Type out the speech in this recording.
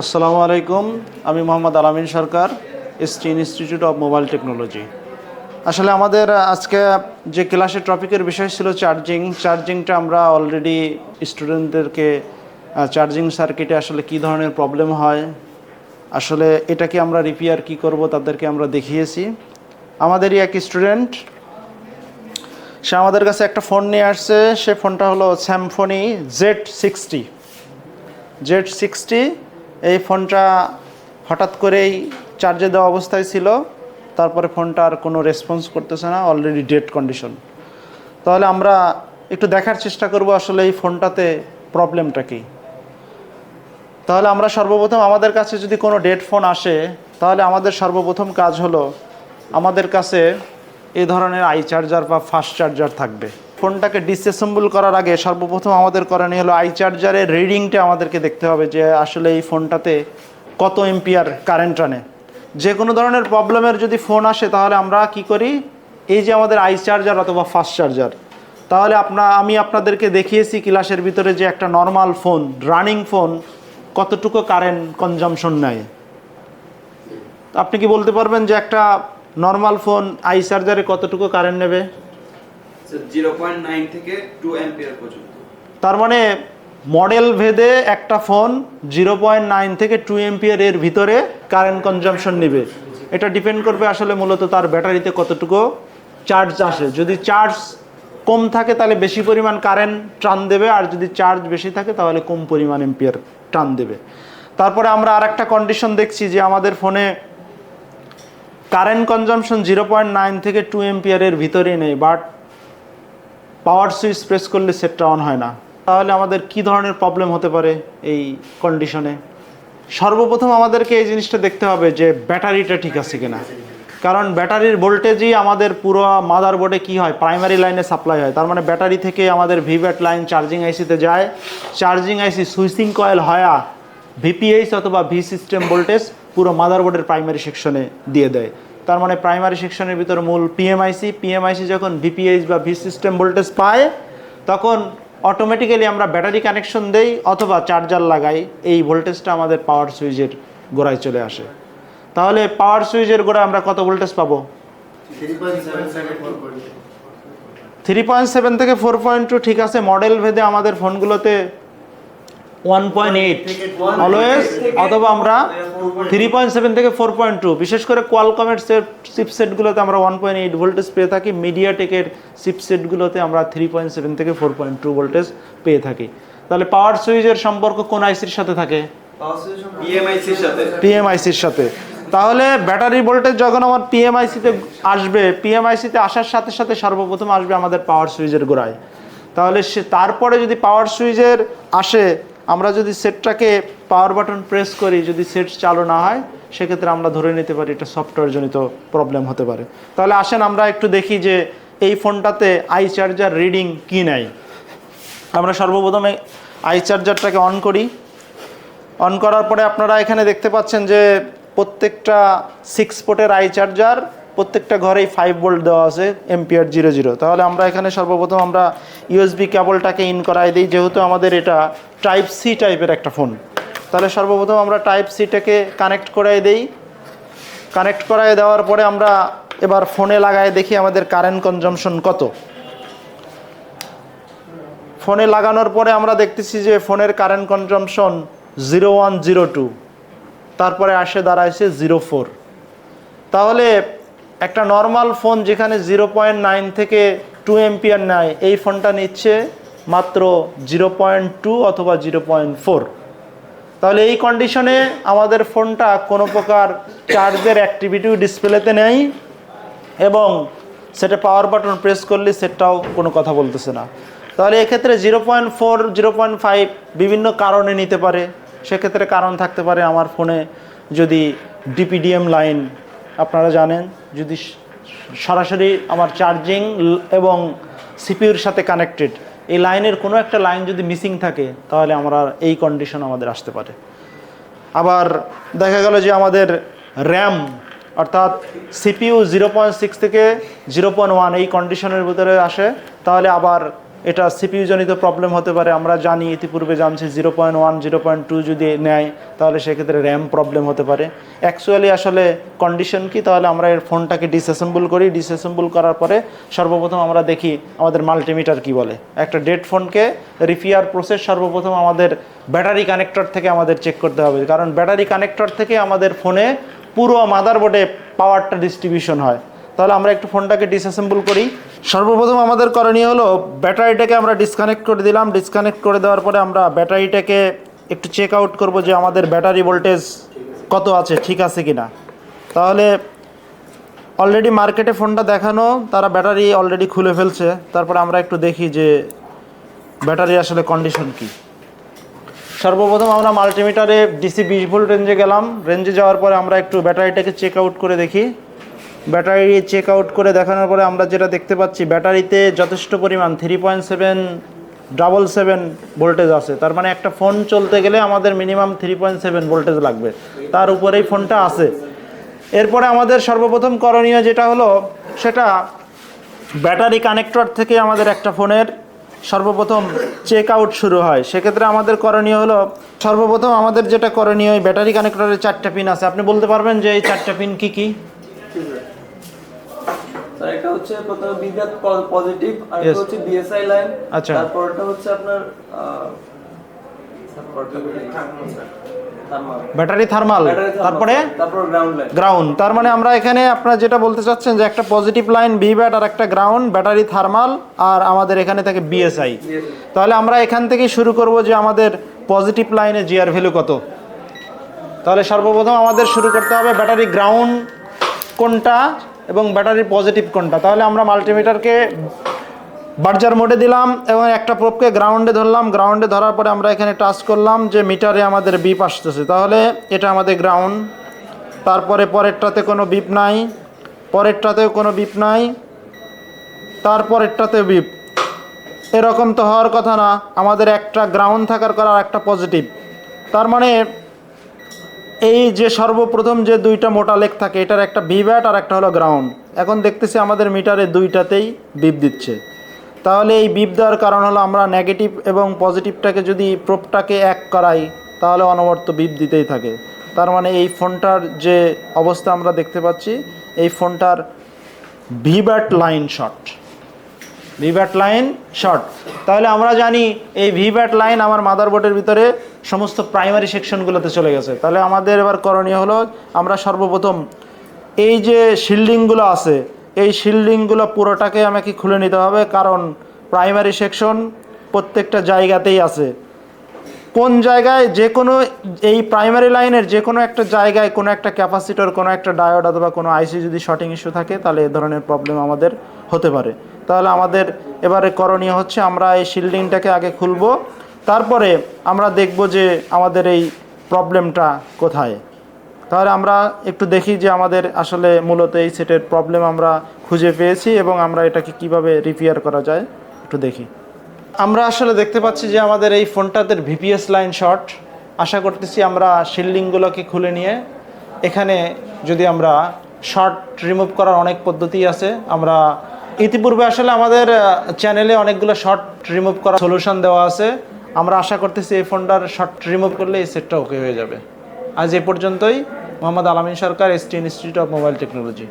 আসসালামু আলাইকুম, আমি Mohammad Alamin Sarkar ST institute of mobile technology. আসলে আমাদের আজকে যে ক্লাসের টপিকের বিষয় ছিল চার্জিং, চার্জিংটা আমরা অলরেডি স্টুডেন্টদেরকে চার্জিং সার্কিটে আসলে কী ধরনের প্রবলেম হয়, আসলে এটাকে আমরা রিপেয়ার কি করব তাদেরকে আমরা দেখিয়েছি। আমাদেরই এক স্টুডেন্ট, সে আমাদের কাছে একটা ফোন নিয়ে আসছে, সে ফোনটা হলো Symphony Z sixty. Z sixty এই ফোনটা হঠাৎ করেই চার্জে দেওয়া অবস্থায় ছিল, তারপরে ফোনটা আর কোনো রেসপন্স করতেছে না অলরেডি ডেড কন্ডিশন তাহলে আমরা একটু দেখার চেষ্টা করব আসলে এই ফোনটাতে প্রবলেমটা কী। তাহলে আমরা সর্বপ্রথম আমাদের কাছে যদি কোনো ডেড ফোন আসে, তাহলে আমাদের সর্বপ্রথম কাজ হলো আমাদের কাছে এই ধরনের আই চার্জার বা ফাস্ট চার্জার থাকবে। ফোনটাকে ডিসঅ্যাসেম্বল করার আগে সর্বপ্রথম আমাদের করণীয় হলো আই চার্জারের রিডিংটা আমাদেরকে দেখতে হবে যে আসলে এই ফোনটাতে কত এম্পিয়ার কারেন্ট আনে যে কোনো ধরনের প্রবলেমের যদি ফোন আসে, তাহলে আমরা কি করি? এই যে আমাদের আই চার্জার অথবা ফাস্ট চার্জার তাহলে আপনা, আমি আপনাদেরকে দেখিয়েছি ক্লাসের ভিতরে যে একটা নর্মাল ফোন রানিং ফোন কতটুকু কারেন্ট কনজামশন নেয়। আপনি কি বলতে পারবেন যে একটা নর্মাল ফোন আই চার্জারে কতটুকু কারেন্ট নেবে? থেকে টু অ্যাম্পিয়ার পর্যন্ত। তার মানে মডেল ভেদে একটা ফোন জিরো পয়েন্ট নাইন থেকে টু এমপিয়ার এর ভিতরে কারেন্ট কনজামশন নেবে। এটা ডিপেন্ড করবে আসলে মূলত তার ব্যাটারিতে কতটুকু চার্জ আসে। যদি চার্জ কম থাকে তাহলে বেশি পরিমাণ কারেন্ট টান দেবে, আর যদি চার্জ বেশি থাকে তাহলে কম পরিমাণ এম্পিয়ার টান দেবে। তারপরে আমরা আর একটা কন্ডিশন দেখছি যে আমাদের ফোনে current consumption zero point nine থেকে টু এমপিয়ারের ভিতরে নেই বাট পাওয়ার সুইচ প্রেস করলে সেটটা অন হয় না। তাহলে আমাদের কি ধরনের প্রবলেম হতে পারে এই কন্ডিশনে সর্বপ্রথম আমাদেরকে এই জিনিসটা দেখতে হবে যে ব্যাটারিটা ঠিক আছে কিনা। কারণ ব্যাটারির ভোল্টেজই আমাদের পুরো মাদার বোর্ডে কী হয়? প্রাইমারি লাইনে সাপ্লাই হয়। তার মানে ব্যাটারি থেকে আমাদের ভিভ্যাট লাইন চার্জিং আইসিতে যায়। চার্জিং আইসি সুইচিং কয়েল হয়া ভিপিএইচ অথবা ভি সিস্টেম ভোল্টেজ পুরো মাদার বোর্ডের প্রাইমারি সেকশনে দিয়ে দেয়। তার মানে প্রাইমারি সেকশনের ভিতরে মূল পিএমআইসি পিএমআইসি যখন ভিপিএইচ বা ভি সিস্টেম ভোল্টেজ পায়, তখন অটোমেটিক্যালি আমরা ব্যাটারি কানেকশন দেই অথবা চার্জার লাগাই। এই ভোল্টেজটা আমাদের পাওয়ার সুইচের গোড়ায় চলে আসে। তাহলে পাওয়ার সুইচের গোড়ায় আমরা কত ভোল্টেজ পাবো? থ্রি পয়েন্ট সেভেন থেকে ফোর পয়েন্ট টু ঠিক আছে। মডেল ভেদে আমাদের ফোনগুলোতে ওয়ান পয়েন্ট এইট অলওয়েজ অথবা আমরা থ্রি পয়েন্ট সেভেন থেকে ফোর পয়েন্ট টু বিশেষ করে কোয়ালকমের চিপসেটগুলোতে আমরা ওয়ান পয়েন্ট এইট ভোল্টেজ পেয়ে থাকি। মিডিয়াটেকের চিপসেটগুলোতে আমরা থ্রি পয়েন্ট সেভেন থেকে ফোর পয়েন্ট টু ভোল্টেজ পেয়ে থাকি। তাহলে পাওয়ার সুইচের সম্পর্ক কোন আইসির সাথে থাকে? পিএমআইসির সাথে। তাহলে ব্যাটারি ভোল্টেজ যখন আমার পিএমআইসিতে আসবে পিএমআইসিতে আসার সাথে সাথে সর্বপ্রথম আসবে আমাদের পাওয়ার সুইচের গোড়ায়। তাহলে সে তারপরে যদি পাওয়ার সুইচের আসে আমরা যদি সেটটাকে পাওয়ার বাটন প্রেস করি, যদি সেট চালু না হয়, সেক্ষেত্রে আমরা ধরে নিতে পারি এটা সফটওয়্যারজনিত প্রবলেম হতে পারে। তাহলে আসেন আমরা একটু দেখি যে এই ফোনটাতে আই চার্জার রিডিং কী নেয়। আমরা সর্বপ্রথমে আই চার্জারটাকে অন করি। অন করার পরে আপনারা এখানে দেখতে পাচ্ছেন যে প্রত্যেকটা সিক্স পোর্টের আই চার্জার প্রত্যেকটা ঘরেই ফাইভ ভোল্ট দেওয়া আছে এমপিআর জিরো জিরো তাহলে আমরা এখানে সর্বপ্রথম আমরা ইউএসবি কেবলটাকে ইন করাই দিই, যেহেতু আমাদের এটা টাইপ সি টাইপের একটা ফোন তাহলে সর্বপ্রথম আমরা টাইপ সিটাকে কানেক্ট করাই দেই। কানেক্ট করাই দেওয়ার পরে আমরা এবার ফোনে লাগাই, দেখি আমাদের কারেন্ট কনজামশন কত। ফোনে লাগানোর পরে আমরা দেখতেছি যে ফোনের current consumption zero one zero two তারপরে আসে দাঁড়াইছে জিরো ফোর তাহলে একটা নর্মাল ফোন যেখানে জিরো পয়েন্ট নাইন থেকে টু এমপিয়ার নেয়, এই ফোনটা নিচ্ছে মাত্র জিরো পয়েন্ট টু অথবা জিরো পয়েন্ট ফোর তাহলে এই কন্ডিশনে আমাদের ফোনটা কোনো প্রকার চার্জের অ্যাক্টিভিটিও ডিসপ্লেতে নেই এবং সেটা পাওয়ার বাটন প্রেস করলে সেটাও কোনো কথা বলতেছে না। তাহলে এক্ষেত্রে zero point four zero point five বিভিন্ন কারণে নিতে পারে। সেক্ষেত্রে কারণ থাকতে পারে আমার ফোনে যদি ডিপিডিএম লাইন আপনারা জানেন, যদি সরাসরি আমার চার্জিং এবং সিপিউর সাথে কানেক্টেড এই লাইনের কোনো একটা লাইন যদি মিসিং থাকে, তাহলে আমরা এই কন্ডিশন আমাদের আসতে পারে। আবার দেখা গেল যে আমাদের র্যাম অর্থাৎ সিপিইউ জিরো পয়েন্ট সিক্স থেকে জিরো পয়েন্ট ওয়ান এই কন্ডিশনের ভিতরে আসে, তাহলে আবার এটা সিপিইউ জনিত প্রবলেম হতে পারে, আমরা জানি ইতিপূর্বে জানছি zero point one zero point two যদি নেয়, তাহলে সেক্ষেত্রে র্যাম প্রবলেম হতে পারে। অ্যাকচুয়ালি আসলে কন্ডিশন কি? তাহলে আমরা এর ফোনটাকে ডিসঅ্যাসেম্বল করি। ডিসঅ্যাসেম্বল করার পরে সর্বপ্রথম আমরা দেখি আমাদের মাল্টিমিটার কি বলে। একটা ডেড ফোনকে রিপেয়ার প্রসেস সর্বপ্রথম আমাদের ব্যাটারি কানেক্টর থেকে আমাদের চেক করতে হবে। কারণ ব্যাটারি কানেক্টর থেকে আমাদের ফোনে পুরো মাদারবোর্ডে পাওয়ারটা ডিস্ট্রিবিউশন হয়। তাহলে আমরা একটু ফোনটাকে ডিসঅ্যাসেম্বল করি। সর্বপ্রথম আমাদের করণীয় হলো ব্যাটারিটাকে আমরা ডিসকানেক্ট করে দিলাম। ডিসকানেক্ট করে দেওয়ার পরে আমরা ব্যাটারিটাকে একটু চেক আউট করব যে আমাদের ব্যাটারি ভোল্টেজ কত আছে, ঠিক আছে কি না তাহলে অলরেডি মার্কেটে ফোনটা দেখানো, তারা ব্যাটারি অলরেডি খুলে ফেলছে। তারপরে আমরা একটু দেখি যে ব্যাটারি আসলে কন্ডিশন কি। সর্বপ্রথম আমরা মাল্টিমিটারে ডিসি বিশ ভোল্ট রেঞ্জে গেলাম। রেঞ্জে যাওয়ার পরে আমরা একটু ব্যাটারিটাকে চেক আউট করে দেখি। ব্যাটারি চেক আউট করে দেখানোর পরে আমরা যেটা দেখতে পাচ্ছি, ব্যাটারিতে যথেষ্ট পরিমাণ three point seven double seven voltage আছে। তার মানে একটা ফোন চলতে গেলে আমাদের minimum three point seven voltage লাগবে। তার উপরেই ফোনটা আছে। এরপরে আমাদের সর্বপ্রথম করণীয় যেটা হলো, সেটা ব্যাটারি কানেক্টর থেকে আমাদের একটা ফোনের সর্বপ্রথম চেক আউট শুরু হয়। সেক্ষেত্রে আমাদের করণীয় হলো, সর্বপ্রথম আমাদের যেটা করণীয় ব্যাটারি কানেক্টরের চারটা পিন আছে। আপনি বলতে পারবেন যে এই চারটা পিন কি কি? হচ্ছে প্রথমে বিদ্যাত পজিটিভ আর এটা হচ্ছে বিএসআই লাইন। আচ্ছা। তারপর এটা হচ্ছে আপনার ব্যাটারি থার্মাল তারপরে? গ্রাউন্ড গ্রাউন্ড তার মানে আমরা এখানে আপনারা যেটা বলতে চাচ্ছেন যে একটা পজিটিভ লাইন বি ব্যাট আর একটা গ্রাউন্ড ব্যাটারি থার্মাল আর আমাদের এখানে থাকে বিএসআই তাহলে আমরা এখান থেকেই শুরু করব যে আমাদের পজিটিভ লাইনে জিআর ভ্যালু কত। তাহলে সর্বপ্রথম আমাদের শুরু করতে হবে ব্যাটারি গ্রাউন্ড কোনটা? এবং ব্যাটারির পজিটিভ কোনটা? তাহলে আমরা মাল্টিমিটারকে বার্জার মোডে দিলাম এবং একটা প্রোপকে গ্রাউন্ডে ধরলাম। গ্রাউন্ডে ধরার পরে আমরা এখানে টাচ করলাম যে মিটারে আমাদের বিপ আসতেছে। তাহলে এটা আমাদের গ্রাউন্ড। তারপরে পরেরটাতে কোনো বিপ নাই। পরেরটাতেও কোনো বিপ নাই। তারপরেরটাতে বিপ। এরকম তো হওয়ার কথা না। আমাদের একটা গ্রাউন্ড থাকার করার একটা পজিটিভ। তার মানে এই যে সর্বপ্রথম যে দুইটা মোটা লেগ থাকে, এটার একটা ভিভ্যাট আর একটা হলো গ্রাউন্ড। এখন দেখতেছি আমাদের মিটারে দুইটাতেই বিপ দিচ্ছে। তাহলে এই বিপ দেওয়ার কারণ হলো আমরা নেগেটিভ এবং পজিটিভটাকে যদি প্রোপটাকে এক করাই, তাহলে অনবর্ত বিপ দিতেই থাকে। তার মানে এই ফোনটার যে অবস্থা আমরা দেখতে পাচ্ছি, এই ফোনটার V bat line short. V bat line short. তাহলে আমরা জানি এই ভিভ্যাট লাইন আমার মাদারবোর্ডের ভিতরে সমস্ত প্রাইমারি সেকশনগুলোতে চলে গেছে। তাহলে আমাদের এবার করণীয় হলো, আমরা সর্বপ্রথম এই যে শিল্ডিংগুলো আছে, এই শিল্ডিংগুলো পুরোটাকে আমাকে খুলে নিতে হবে, কারণ প্রাইমারি সেকশন প্রত্যেকটা জায়গাতেই আছে। কোন জায়গায় যে কোনো এই প্রাইমারি লাইনের যে কোনো একটা জায়গায় কোনো একটা ক্যাপাসিটর কোনো একটা ডায়োড অথবা কোনো আইসি যদি শর্টিং ইস্যু থাকে, তাহলে এ ধরনের প্রবলেম আমাদের হতে পারে। তাহলে আমাদের এবারে করণীয় হচ্ছে, আমরা এই শিল্ডিংটাকে আগে খুলবো তারপরে আমরা দেখব যে আমাদের এই প্রবলেমটা কোথায়। তাহলে আমরা একটু দেখি যে আমাদের আসলে মূলত এই সেটের প্রবলেম আমরা খুঁজে পেয়েছি এবং আমরা এটাকে কীভাবে রিপেয়ার করা যায়, একটু দেখি। আমরা আসলে দেখতে পাচ্ছি যে আমাদের এই ফোনটাতে ভিপিএস লাইন শর্ট। আশা করতেছি আমরা শিল্ডিংগুলোকে খুলে নিয়ে এখানে যদি আমরা শর্ট রিমুভ করার অনেক পদ্ধতি আছে, আমরা ইতিপূর্বে আসলে আমাদের চ্যানেলে অনেকগুলো শর্ট রিমুভ করার সলিউশন দেওয়া আছে। আমরা আশা করতেছি এই ফোনটার শর্ট রিমুভ করলে এই সেটটা ওকে হয়ে যাবে। আজ এ পর্যন্তই। Mohammad Alamin Sarkar S T institute of mobile technology